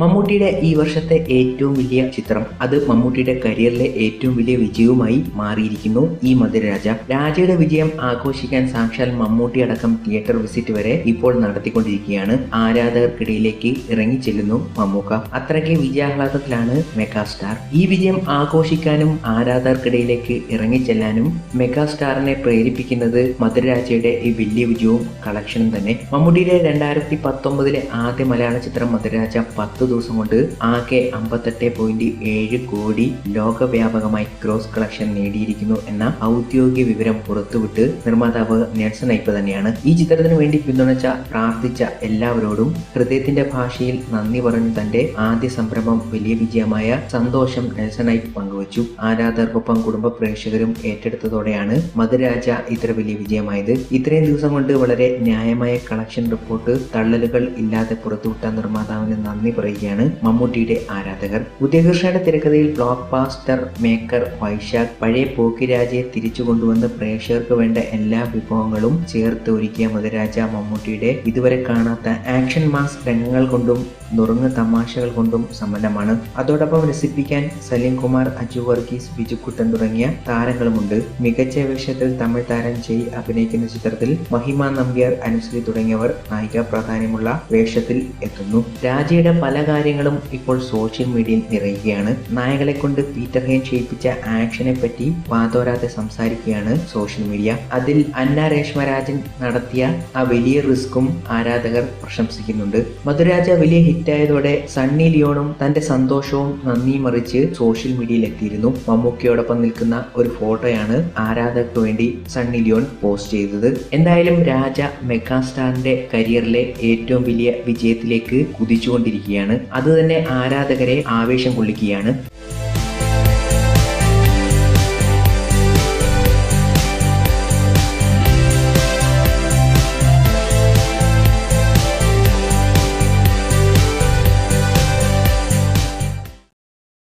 മമ്മൂട്ടിയുടെ ഈ വർഷത്തെ ഏറ്റവും വലിയ ചിത്രം അത് മമ്മൂട്ടിയുടെ കരിയറിലെ ഏറ്റവും വലിയ വിജയവുമായി മാറിയിരിക്കുന്നു ഈ മധുരരാജ. രാജയുടെ വിജയം ആഘോഷിക്കാൻ സാക്ഷാൽ മമ്മൂട്ടി അടക്കം തിയേറ്റർ വിസിറ്റ് വരെ ഇപ്പോൾ നടത്തിക്കൊണ്ടിരിക്കുകയാണ്. ആരാധകർക്കിടയിലേക്ക് ഇറങ്ങിച്ചെല്ലുന്നു മമ്മൂക്ക. അത്രയ്ക്ക് വിജയാഹ്ലാദത്തിലാണ് മെഗാസ്റ്റാർ. ഈ വിജയം ആഘോഷിക്കാനും ആരാധകർക്കിടയിലേക്ക് ഇറങ്ങിച്ചെല്ലാനും മെഗാസ്റ്റാറിനെ പ്രേരിപ്പിക്കുന്നത് മധുരരാജയുടെ ഈ വലിയ വിജയവും കളക്ഷനും തന്നെ. മമ്മൂട്ടിയുടെ രണ്ടായിരത്തി പത്തൊമ്പതിലെ ആദ്യ മലയാള ചിത്രം മധുരരാജ പത്ത് ദിവസം കൊണ്ട് ആകെ അമ്പത്തെട്ട് പോയിന്റ് ഏഴ് കോടി ലോകവ്യാപകമായി ക്രോസ് കളക്ഷൻ നേടിയിരിക്കുന്നു എന്ന ഔദ്യോഗിക വിവരം പുറത്തുവിട്ട് നിർമ്മാതാവ് നെൽസൺ ഐപ്പ് തന്നെയാണ്. ഈ ചിത്രത്തിന് വേണ്ടി പിന്തുണച്ച പ്രാർത്ഥിച്ച എല്ലാവരോടും ഹൃദയത്തിന്റെ ഭാഷയിൽ നന്ദി പറഞ്ഞു തന്റെ ആദ്യ സംരംഭം വലിയ വിജയമായ സന്തോഷം നെൽസൺ ഐപ്പ് പങ്കുവച്ചു. ആരാധകർക്കൊപ്പം കുടുംബ പ്രേക്ഷകരും ഏറ്റെടുത്തതോടെയാണ് മധുരാജ ഇത്ര വലിയ വിജയമായത്. ഇത്രയും ദിവസം കൊണ്ട് വളരെ ന്യായമായ കളക്ഷൻ റിപ്പോർട്ട് തള്ളലുകൾ ഇല്ലാതെ പുറത്തുവിട്ട നിർമ്മാതാവിന് നന്ദി പറയുകയാണ് മമ്മൂട്ടിയുടെ ആരാധകർ. ഉദയകൃഷ്ണയുടെ തിരക്കഥയിൽ ബ്ലോക്ക് ബാസ്റ്റർ മേക്കർ വൈശാഖ് പഴയ പോക്കിരാജയെ തിരിച്ചു കൊണ്ടുവന്ന് പ്രേക്ഷകർക്ക് വേണ്ട എല്ലാ വിഭവങ്ങളും ചേർത്ത് ഒരുക്കിയ മധുരാജ മമ്മൂട്ടിയുടെ ഇതുവരെ കാണാത്ത ആക്ഷൻ മാസ് രംഗങ്ങൾ കൊണ്ടും നുറുങ്ങ് തമാശകൾ കൊണ്ടും സമ്പന്നമാണ്. അതോടൊപ്പം രസിപ്പിക്കാൻ സലീം കുമാർ അജു വർഗീസ് ബിജുക്കുട്ടൻ തുടങ്ങിയ താരങ്ങളുമുണ്ട്. മികച്ച വേഷത്തിൽ തമിഴ് താരം ജയ് അഭിനയിക്കുന്ന ചിത്രത്തിൽ മഹിമ നമ്പ്യാർ അനുശ്രീ തുടങ്ങിയവർ നായിക പ്രാധാന്യമുള്ള വേഷത്തിൽ എത്തുന്നു. രാജയുടെ പല കാര്യങ്ങളും ഇപ്പോൾ സോഷ്യൽ മീഡിയയിൽ നിറയുകയാണ്. നായകളെ കൊണ്ട് പീറ്റർ ഹെയിൻ ചെയ്യിപ്പിച്ച ആക്ഷനെ പറ്റി വാതോരാതെ സംസാരിക്കുകയാണ് സോഷ്യൽ മീഡിയ അതിൽ അന്ന രേഷ്മരാജൻ നടത്തിയ ആ വലിയ റിസ്ക്കും ആരാധകർ പ്രശംസിക്കുന്നുണ്ട്. മധുരാജ വലിയ ഹിറ്റായതോടെ സണ്ണി ലിയോണും തന്റെ സന്തോഷവും നന്ദിയും മറിച്ച് സോഷ്യൽ മീഡിയയിൽ എത്തിയിരുന്നു. മമ്മൂക്കയോടൊപ്പം നിൽക്കുന്ന ഒരു ഫോട്ടോയാണ് ആരാധകർക്ക് വേണ്ടി സണ്ണി ലിയോൺ പോസ്റ്റ് ചെയ്തത്. എന്തായാലും രാജ മെഗാസ്റ്റാറിന്റെ കരിയറിലെ ഏറ്റവും വലിയ വിജയത്തിലേക്ക് കുതിച്ചുകൊണ്ടിരിക്കുകയാണ്. അത് തന്നെ ആരാധകരെ ആവേശം കൊള്ളിക്കുകയാണ്.